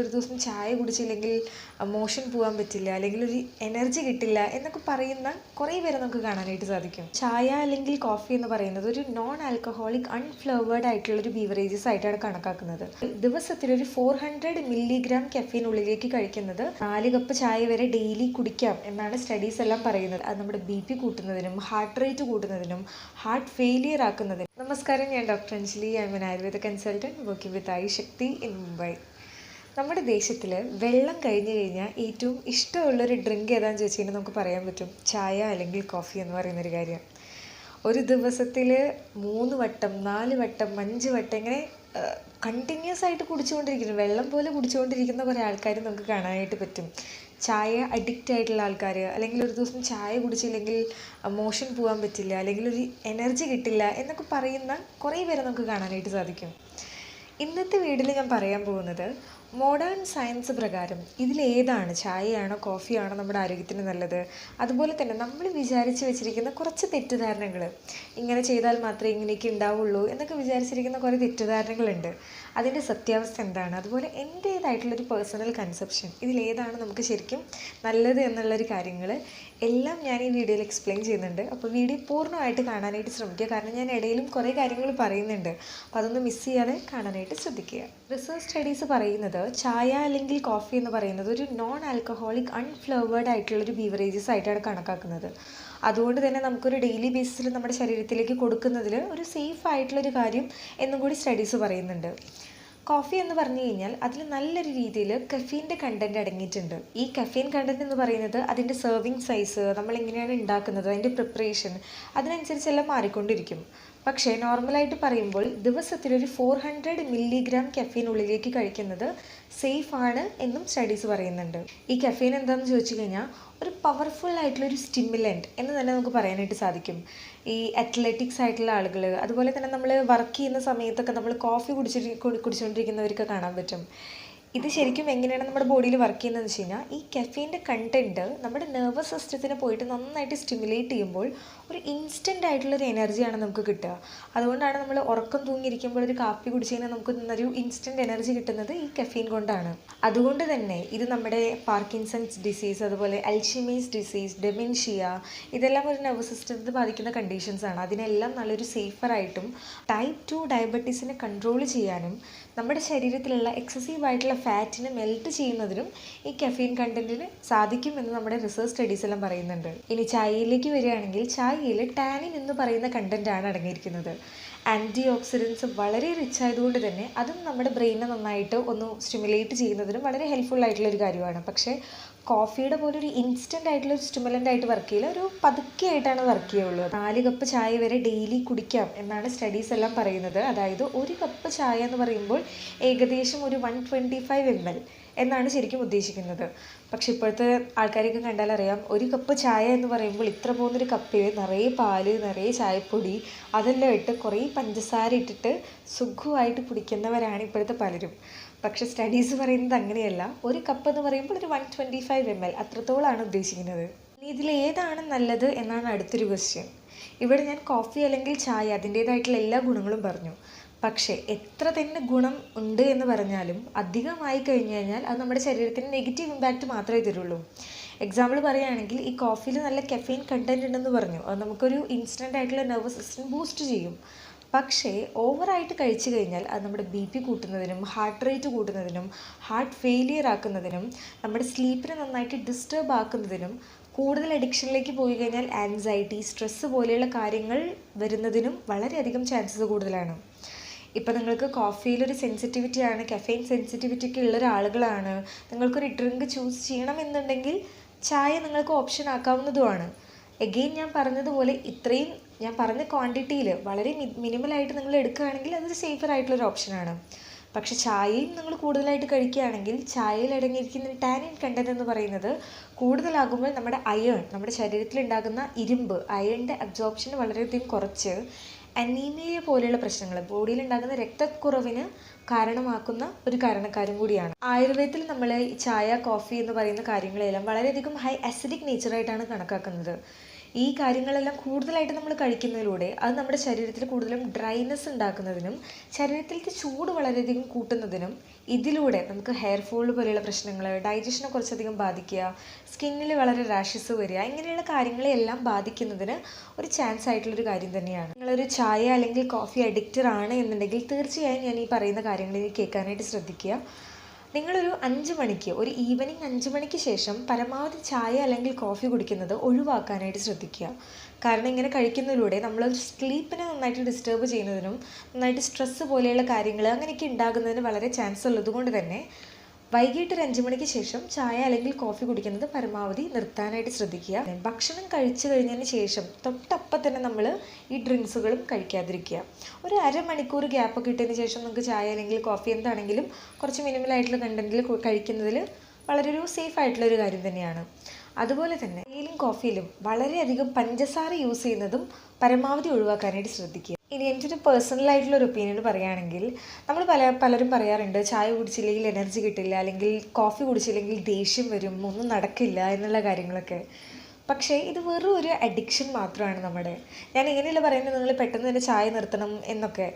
ഒരു ദിവസം ചായ കുടിച്ചില്ലെങ്കിൽ മോഷൻ പോകാൻ പറ്റില്ല അല്ലെങ്കിൽ ഒരു എനർജി കിട്ടില്ല എന്നൊക്കെ പറയുന്ന കുറേ പേരെ നമുക്ക് കാണാനായിട്ട് സാധിക്കും. ചായ അല്ലെങ്കിൽ കോഫി എന്ന് പറയുന്നത് ഒരു നോൺ ആൽക്കഹോളിക് അൺഫ്ലവേർഡ് ആയിട്ടുള്ള ഒരു ബീവറേജസ് ആയിട്ടാണ് കണക്കാക്കുന്നത്. ദിവസത്തിൽ ഒരു ഫോർ ഹൺഡ്രഡ് മില്ലിഗ്രാം കെഫീനുള്ളിലേക്ക് കഴിക്കുന്നത് നാല് കപ്പ് ചായ വരെ ഡെയിലി കുടിക്കാം എന്നാണ് സ്റ്റഡീസ് എല്ലാം പറയുന്നത്. അത് നമ്മുടെ ബി പി കൂട്ടുന്നതിനും ഹാർട്ട് റേറ്റ് കൂട്ടുന്നതിനും ഹാർട്ട് ഫെയിലിയർ ആക്കുന്നതിനും. നമസ്കാരം ഞാൻ doctor Anjali. I an Ayurveda consultant working with I Shakti in Mumbai നമ്മുടെ ദേശത്തിൽ വെള്ളം കഴിഞ്ഞ് കഴിഞ്ഞാൽ ഏറ്റവും ഇഷ്ടമുള്ളൊരു ഡ്രിങ്ക് ഏതാണെന്ന് ചോദിച്ചു കഴിഞ്ഞാൽ നമുക്ക് പറയാൻ പറ്റും ചായ അല്ലെങ്കിൽ കോഫി എന്ന് പറയുന്നൊരു കാര്യം. ഒരു ദിവസത്തിൽ മൂന്ന് വട്ടം നാല് വട്ടം അഞ്ച് വട്ടം ഇങ്ങനെ കണ്ടിന്യൂസ് ആയിട്ട് കുടിച്ചുകൊണ്ടിരിക്കുന്നു. വെള്ളം പോലെ കുടിച്ചുകൊണ്ടിരിക്കുന്ന കുറേ ആൾക്കാർ നമുക്ക് കാണാനായിട്ട് പറ്റും. ചായ അഡിക്റ്റ് ആയിട്ടുള്ള ആൾക്കാർ അല്ലെങ്കിൽ ഒരു ദിവസം ചായ കുടിച്ചില്ലെങ്കിൽ മോഷൻ പോകാൻ പറ്റില്ല അല്ലെങ്കിൽ ഒരു എനർജി കിട്ടില്ല എന്നൊക്കെ പറയുന്ന കുറേ പേരെ നമുക്ക് കാണാനായിട്ട് സാധിക്കും. ഇന്നത്തെ വീഡിയോയിൽ ഞാൻ പറയാൻ പോകുന്നത് മോഡേൺ സയൻസ് പ്രകാരം ഇതിലേതാണ് ചായയാണോ കോഫിയാണോ നമ്മുടെ ആരോഗ്യത്തിന് നല്ലത്? അതുപോലെ തന്നെ നമ്മൾ വിചാരിച്ച് വെച്ചിരിക്കുന്ന കുറച്ച് തെറ്റിദ്ധാരണകൾ ഇങ്ങനെ ചെയ്താൽ മാത്രമേ ഇങ്ങനെയൊക്കെ ഉണ്ടാവുള്ളൂ എന്നൊക്കെ വിചാരിച്ചിരിക്കുന്ന കുറേ തെറ്റിദ്ധാരണകളുണ്ട്. അതിന്റെ സത്യാവസ്ഥ എന്താണ്? അതുപോലെ എന്റേതായിട്ടുള്ളൊരു പേഴ്സണൽ കൺസെപ്ഷൻ ഇതിലേതാണ് നമുക്ക് ശരിക്കും നല്ലത് എന്നുള്ളൊരു കാര്യങ്ങൾ എല്ലാം ഞാൻ ഈ വീഡിയോയിൽ എക്സ്പ്ലെയിൻ ചെയ്യുന്നുണ്ട്. അപ്പോൾ വീഡിയോ പൂർണമായിട്ട് കാണാനായിട്ട് ശ്രമിക്കുക. കാരണം ഞാൻ ഇടയിലും കുറേ കാര്യങ്ങൾ പറയുന്നുണ്ട്. അപ്പോൾ അതൊന്നും മിസ് ചെയ്യാതെ കാണാനായിട്ട് ശ്രദ്ധിക്കുക. റിസർച്ച് സ്റ്റഡീസ് പറയുന്നത് ചായ അല്ലെങ്കിൽ കോഫി എന്ന് പറയുന്നത് ഒരു നോൺ ആൽക്കഹോളിക് അൺഫ്ലവേർഡ് ആയിട്ടുള്ളൊരു ബീവറേജസ് ആയിട്ടാണ് കണക്കാക്കുന്നത്. അതുകൊണ്ട് തന്നെ നമുക്കൊരു ഡെയിലി ബേസിസിൽ നമ്മുടെ ശരീരത്തിലേക്ക് കൊടുക്കുന്നതിൽ ഒരു സേഫ് ആയിട്ടുള്ളൊരു കാര്യം എന്നും കൂടി സ്റ്റഡീസ് പറയുന്നുണ്ട്. കോഫി എന്ന് പറഞ്ഞു കഴിഞ്ഞാൽ അതിൽ നല്ലൊരു രീതിയിൽ കഫീന്റെ കണ്ടന്റ് അടങ്ങിയിട്ടുണ്ട്. ഈ കഫീൻ കണ്ടന്റ് എന്ന് പറയുന്നത് അതിന്റെ സെർവിങ് സൈസ് നമ്മൾ എങ്ങനെയാണ് ഉണ്ടാക്കുന്നത് അതിന്റെ പ്രിപ്പറേഷൻ അതിനനുസരിച്ചെല്ലാം മാറിക്കൊണ്ടിരിക്കും. പക്ഷേ നോർമലായിട്ട് പറയുമ്പോൾ ദിവസത്തിൽ ഒരു ഫോർ ഹൺഡ്രഡ് മില്ലിഗ്രാം കഫീൻ ഉള്ളിലേക്ക് കഴിക്കുന്നത് സേഫ് ആണ് എന്നും സ്റ്റഡീസ് പറയുന്നുണ്ട്. ഈ കഫീൻ എന്താണെന്ന് ചോദിച്ചു കഴിഞ്ഞാൽ ഒരു പവർഫുൾ ആയിട്ടുള്ള ഒരു സ്റ്റിമുലന്റ് എന്ന് തന്നെ നമുക്ക് പറയാനായിട്ട് സാധിക്കും. ഈ അത്ലറ്റിക്സ് ആയിട്ടുള്ള ആളുകൾ അതുപോലെ തന്നെ നമ്മൾ വർക്ക് ചെയ്യുന്ന സമയത്തൊക്കെ നമ്മൾ കോഫി കുടിച്ചിട്ട് കുടിച്ചുകൊണ്ടിരിക്കുന്നവർക്ക് കാണാൻ പറ്റും. ഇത് ശരിക്കും എങ്ങനെയാണ് നമ്മുടെ ബോഡിയിൽ വർക്ക് ചെയ്യുന്നതെന്ന് വെച്ച് കഴിഞ്ഞാൽ ഈ കഫീന്റെ കണ്ടന്റ് നമ്മുടെ നെർവസ് സിസ്റ്റത്തിന് പോയിട്ട് നന്നായിട്ട് സ്റ്റിമുലേറ്റ് ചെയ്യുമ്പോൾ ഒരു ഇൻസ്റ്റന്റ് ആയിട്ടുള്ളൊരു എനർജിയാണ് നമുക്ക് കിട്ടുക. അതുകൊണ്ടാണ് നമ്മൾ ഉറക്കം തൂങ്ങിയിരിക്കുമ്പോൾ ഒരു കാപ്പി കുടിച്ച് കഴിഞ്ഞാൽ നമുക്ക് ഒരു ഇൻസ്റ്റന്റ് എനർജി കിട്ടുന്നത് ഈ കഫീൻ കൊണ്ടാണ്. അതുകൊണ്ട് തന്നെ ഇത് നമ്മുടെ പാർക്കിൻസൺസ് ഡിസീസ് അതുപോലെ അൽഷിമീസ് ഡിസീസ് ഡെമിൻഷിയ ഇതെല്ലാം ഒരു നെർവസ് സിസ്റ്റത്തെ ബാധിക്കുന്ന കണ്ടീഷൻസ് ആണ്. അതിനെല്ലാം നല്ലൊരു സേഫറായിട്ടും ടൈപ്പ് ടു ഡയബറ്റീസിനെ കൺട്രോൾ ചെയ്യാനും നമ്മുടെ ശരീരത്തിലുള്ള എക്സസീവ് ആയിട്ടുള്ള ഫാറ്റിനെ മെൽറ്റ് ചെയ്യുന്നതിനും ഈ കഫീൻ കണ്ടന്റിന് സാധിക്കുമെന്ന് നമ്മുടെ റിസർച്ച് സ്റ്റഡീസ് എല്ലാം പറയുന്നുണ്ട്. ഇനി ചായയിലേക്ക് വരികയാണെങ്കിൽ ചായയിൽ ടാനിൻ എന്ന് പറയുന്ന കണ്ടന്റ് ആണ് അടങ്ങിയിരിക്കുന്നത്. ആന്റി ഓക്സിഡൻസ് വളരെ റിച്ച് ആയതുകൊണ്ട് തന്നെ അതും നമ്മുടെ ബ്രെയിനെ നന്നായിട്ട് ഒന്ന് സ്റ്റിമുലേറ്റ് ചെയ്യുന്നതിനും വളരെ ഹെൽപ്ഫുൾ ആയിട്ടുള്ള ഒരു കാര്യമാണ്. പക്ഷേ കോഫിയുടെ പോലെ ഒരു ഇൻസ്റ്റന്റ് ആയിട്ടുള്ള ഒരു സ്റ്റിമുലന്റ് ആയിട്ട് വർക്ക് ചെയ്യില്ല. ഒരു പതുക്കെ ആയിട്ടാണ് വർക്ക് ചെയ്യുള്ളൂ. നാല് കപ്പ് ചായ വരെ ഡെയിലി കുടിക്കാം എന്നാണ് സ്റ്റഡീസ് എല്ലാം പറയുന്നത്. അതായത് ഒരു കപ്പ് ചായ എന്ന് പറയുമ്പോൾ ഏകദേശം ഒരു one twenty five M L എന്നാണ് ശരിക്കും ഉദ്ദേശിക്കുന്നത്. പക്ഷെ ഇപ്പോഴത്തെ ആൾക്കാരൊക്കെ കണ്ടാൽ അറിയാം ഒരു കപ്പ് ചായ എന്ന് പറയുമ്പോൾ ഇത്ര പോകുന്നൊരു കപ്പിൽ നിറയെ പാൽ നിറയെ ചായപ്പൊടി അതെല്ലാം ഇട്ട് കുറേ പഞ്ചസാര ഇട്ടിട്ട് സുഖമായിട്ട് കുടിക്കുന്നവരാണ് ഇപ്പോഴത്തെ പലരും. പക്ഷെ സ്റ്റഡീസ് പറയുന്നത് അങ്ങനെയല്ല. ഒരു കപ്പ് എന്ന് പറയുമ്പോൾ ഒരു one twenty five M L അത്രത്തോളമാണ് ഉദ്ദേശിക്കുന്നത്. ഇതിൽ ഏതാണ് നല്ലത് എന്നാണ് അടുത്തൊരു ക്വസ്റ്റ്യൻ ഇവിടെ ഞാൻ കോഫി അല്ലെങ്കിൽ ചായ അതിന്റേതായിട്ടുള്ള എല്ലാ ഗുണങ്ങളും പറഞ്ഞു. പക്ഷേ എത്ര തന്നെ ഗുണം ഉണ്ട് എന്ന് പറഞ്ഞാലും അധികമായി കഴിഞ്ഞു കഴിഞ്ഞാൽ അത് നമ്മുടെ ശരീരത്തിന് നെഗറ്റീവ് ഇമ്പാക്റ്റ് മാത്രമേ തരുള്ളൂ. എക്സാമ്പിൾ പറയുകയാണെങ്കിൽ ഈ കോഫിയിൽ നല്ല കെഫീൻ കണ്ടന്റ് ഉണ്ടെന്ന് പറഞ്ഞു. അത് നമുക്കൊരു ഇൻസ്റ്റന്റ് ആയിട്ടുള്ള നെർവസ് സിസ്റ്റം ബൂസ്റ്റ് ചെയ്യും. പക്ഷേ ഓവറായിട്ട് കഴിച്ചു കഴിഞ്ഞാൽ അത് നമ്മുടെ ബി പി കൂട്ടുന്നതിനും ഹാർട്ട് റേറ്റ് കൂട്ടുന്നതിനും ഹാർട്ട് ഫെയിലിയർ ആക്കുന്നതിനും നമ്മുടെ സ്ലീപ്പിനെ നന്നായിട്ട് ഡിസ്റ്റർബ് ആക്കുന്നതിനും കൂടുതൽ അഡിക്ഷനിലേക്ക് പോയി കഴിഞ്ഞാൽ ആൻസൈറ്റി സ്ട്രെസ്സ് പോലെയുള്ള കാര്യങ്ങൾ വരുന്നതിനും വളരെയധികം ചാൻസസ് കൂടുതലാണ്. ഇപ്പം നിങ്ങൾക്ക് കോഫിയിലൊരു സെൻസിറ്റിവിറ്റി ആണ് കഫെയിൻ സെൻസിറ്റിവിറ്റി ഒക്കെ ഉള്ള ഒരാളുകളാണ്. നിങ്ങൾക്കൊരു ഡ്രിങ്ക് ചൂസ് ചെയ്യണമെന്നുണ്ടെങ്കിൽ ചായ നിങ്ങൾക്ക് ഓപ്ഷൻ ആക്കാവുന്നതുമാണ്. എഗെയിൻ ഞാൻ പറഞ്ഞതുപോലെ ഇത്രയും ഞാൻ പറഞ്ഞ ക്വാണ്ടിറ്റിയിൽ വളരെ മിനിമലായിട്ട് നിങ്ങൾ എടുക്കുകയാണെങ്കിൽ അതൊരു സേഫർ ആയിട്ടുള്ളൊരു ഓപ്ഷനാണ് പക്ഷെ ചായയും നിങ്ങൾ കൂടുതലായിട്ട് കഴിക്കുകയാണെങ്കിൽ ചായയിൽ അടങ്ങിയിരിക്കുന്ന ടാനിൻ കണ്ടന്റ് എന്ന് പറയുന്നത് കൂടുതലാകുമ്പോൾ നമ്മുടെ അയേൺ നമ്മുടെ ശരീരത്തിൽ ഉണ്ടാകുന്ന ഇരുമ്പ് അയേണിന്റെ അബ്സോർപ്ഷൻ വളരെയധികം കുറച്ച് അനീമിയ പോലെയുള്ള പ്രശ്നങ്ങൾ. ബോഡിയിൽ ഉണ്ടാകുന്ന രക്തക്കുറവിന് കാരണമാക്കുന്ന ഒരു കാരണക്കാരും കൂടിയാണ്. ആയുർവേദത്തിൽ നമ്മൾ ചായ കോഫി എന്ന് പറയുന്ന കാര്യങ്ങളെല്ലാം വളരെയധികം ഹൈ അസിഡിക് നേച്ചറായിട്ടാണ് കണക്കാക്കുന്നത്. ഈ കാര്യങ്ങളെല്ലാം കൂടുതലായിട്ട് നമ്മൾ കഴിക്കുന്നതിലൂടെ അത് നമ്മുടെ ശരീരത്തിൽ കൂടുതലും ഡ്രൈനെസ് ഉണ്ടാക്കുന്നതിനും ശരീരത്തിലേക്ക് ചൂട് വളരെയധികം കൂട്ടുന്നതിനും ഇതിലൂടെ നമുക്ക് ഹെയർ ഫോൾ പോലെയുള്ള പ്രശ്നങ്ങൾ ഡൈജഷനെ കുറച്ചധികം ബാധിക്കുക സ്കിന്നിൽ വളരെ റാഷസ് വരിക ഇങ്ങനെയുള്ള കാര്യങ്ങളെല്ലാം ബാധിക്കുന്നതിന് ഒരു ചാൻസ് ആയിട്ടുള്ളൊരു കാര്യം തന്നെയാണ്. നിങ്ങളൊരു ചായ അല്ലെങ്കിൽ കോഫി അഡിക്റ്റർ ആണ് എന്നുണ്ടെങ്കിൽ തീർച്ചയായും ഞാൻ ഈ പറയുന്ന കാര്യങ്ങൾ കേൾക്കാനായിട്ട് ശ്രദ്ധിക്കുക. നിങ്ങളൊരു അഞ്ച് മണിക്ക് ഒരു ഈവനിങ് അഞ്ച് മണിക്ക് ശേഷം പരമാവധി ചായ അല്ലെങ്കിൽ കോഫി കുടിക്കുന്നത് ഒഴിവാക്കാനായിട്ട് ശ്രദ്ധിക്കുക. കാരണം ഇങ്ങനെ കഴിക്കുന്നതിലൂടെ നമ്മൾ സ്ലീപ്പിനെ നന്നായിട്ട് ഡിസ്റ്റർബ് ചെയ്യുന്നതിനും നന്നായിട്ട് സ്ട്രെസ്സ് പോലെയുള്ള കാര്യങ്ങൾ അങ്ങനെയൊക്കെ ഉണ്ടാകുന്നതിന് വളരെ ചാൻസ് ഉള്ളതുകൊണ്ട് തന്നെ വൈകിട്ട് ഒരു മണിക്ക് ശേഷം ചായ അല്ലെങ്കിൽ കോഫി കുടിക്കുന്നത് പരമാവധി നിർത്താനായിട്ട് ശ്രദ്ധിക്കുക. ഭക്ഷണം കഴിച്ചു കഴിഞ്ഞതിന് ശേഷം തൊട്ടപ്പം തന്നെ നമ്മൾ ഈ ഡ്രിങ്ക്സുകളും കഴിക്കാതിരിക്കുക. ഒരു അരമണിക്കൂർ ഗ്യാപ്പൊക്കെ ഇട്ടതിന് ശേഷം നമുക്ക് ചായ അല്ലെങ്കിൽ കോഫി എന്താണെങ്കിലും കുറച്ച് മിനിമൽ ആയിട്ടുള്ള കണ്ടന്റിൽ കഴിക്കുന്നതിൽ വളരെ ഒരു സേഫ് ആയിട്ടുള്ള ഒരു കാര്യം തന്നെയാണ്. അതുപോലെ തന്നെ ചായയിലും കോഫിയിലും വളരെയധികം പഞ്ചസാര യൂസ് ചെയ്യുന്നതും പരമാവധി ഒഴിവാക്കാനായിട്ട് ശ്രദ്ധിക്കുക. ഇനി ഒരു പേഴ്സണൽ ആയിട്ടുള്ള ഒരു ഒപ്പീനിയൻ പറയുകയാണെങ്കിൽ നമ്മൾ പല പലരും പറയാറുണ്ട് ചായ കുടിച്ചില്ലെങ്കിൽ എനർജി കിട്ടില്ല അല്ലെങ്കിൽ കോഫി കുടിച്ചില്ലെങ്കിൽ ദേഷ്യം വരും ഒന്നും നടക്കില്ല എന്നുള്ള കാര്യങ്ങളൊക്കെ. പക്ഷേ ഇത് വെറും ഒരു അഡിക്ഷൻ മാത്രമാണ് നമ്മുടെ. ഞാൻ ഇങ്ങനെയല്ല പറയുന്നത് നിങ്ങൾ പെട്ടെന്ന് തന്നെ ചായ നിർത്തണം എന്നൊക്കെ.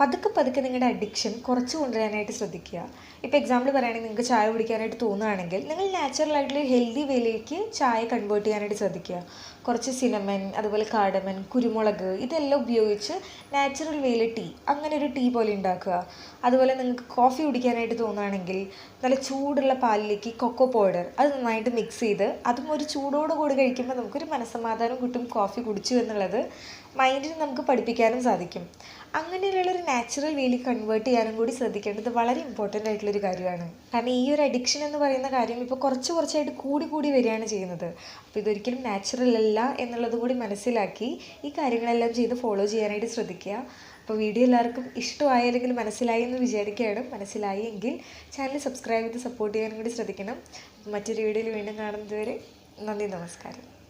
പതുക്കെ പതുക്കെ നിങ്ങളുടെ അഡിക്ഷൻ കുറച്ച് കൊണ്ടുവരാനായിട്ട് ശ്രദ്ധിക്കുക. ഇപ്പോൾ എക്സാമ്പിൾ പറയുകയാണെങ്കിൽ നിങ്ങൾക്ക് ചായ കുടിക്കാനായിട്ട് തോന്നുകയാണെങ്കിൽ നിങ്ങൾ നാച്ചുറൽ ആയിട്ടുള്ള ഹെൽത്തി വേയിലേക്ക് ചായ കൺവേർട്ട് ചെയ്യാനായിട്ട് ശ്രദ്ധിക്കുക. കുറച്ച് സിനമൻ അതുപോലെ കാടമൻ കുരുമുളക് ഇതെല്ലാം ഉപയോഗിച്ച് നാച്ചുറൽ വേയിൽ ടീ അങ്ങനെ ഒരു ടീ പോലെ ഉണ്ടാക്കുക അതുപോലെ നിങ്ങൾക്ക് കോഫി കുടിക്കാനായിട്ട് തോന്നുകയാണെങ്കിൽ നല്ല ചൂടുള്ള പാലിലേക്ക് കൊക്കോ പൗഡർ അത് നന്നായിട്ട് മിക്സ് ചെയ്ത് അതും ഒരു ചൂടോട് കൂടി കഴിക്കുമ്പോൾ നമുക്കൊരു മനസ്സമാധാനം കിട്ടും കോഫി കുടിച്ചു എന്നുള്ളത്. മൈൻഡിന് നമുക്ക് പഠിപ്പിക്കാനും സാധിക്കും. അങ്ങനെയുള്ള ഒരു നാച്ചുറൽ വേയിൽ കൺവേർട്ട് ചെയ്യാനും കൂടി ശ്രദ്ധിക്കേണ്ടത് വളരെ ഇമ്പോർട്ടന്റ് ആയിട്ടുള്ളൊരു കാര്യമാണ്. കാരണം ഈ ഒരു അഡിക്ഷൻ എന്ന് പറയുന്ന കാര്യം ഇപ്പോൾ കുറച്ച് കുറച്ചായിട്ട് കൂടി കൂടി വരികയാണ് ചെയ്യുന്നത്. അപ്പോൾ ഇതൊരിക്കലും നാച്ചുറൽ അല്ല. എന്നുള്ളത് കൂടി മനസ്സിലാക്കി ഈ കാര്യങ്ങളെല്ലാം ചെയ്ത് ഫോളോ ചെയ്യാനായിട്ട് ശ്രദ്ധിക്കുക. അപ്പോൾ വീഡിയോ എല്ലാവർക്കും ഇഷ്ടമായി അല്ലെങ്കിൽ മനസ്സിലായി എന്ന് വിചാരിക്കുകയാണ്. മനസ്സിലായി എങ്കിൽ ചാനൽ സബ്സ്ക്രൈബ് ചെയ്ത് സപ്പോർട്ട് ചെയ്യാനും കൂടി ശ്രദ്ധിക്കണം. മറ്റൊരു വീഡിയോയിൽ വീണ്ടും കാണുന്നതുവരെ നന്ദി നമസ്കാരം.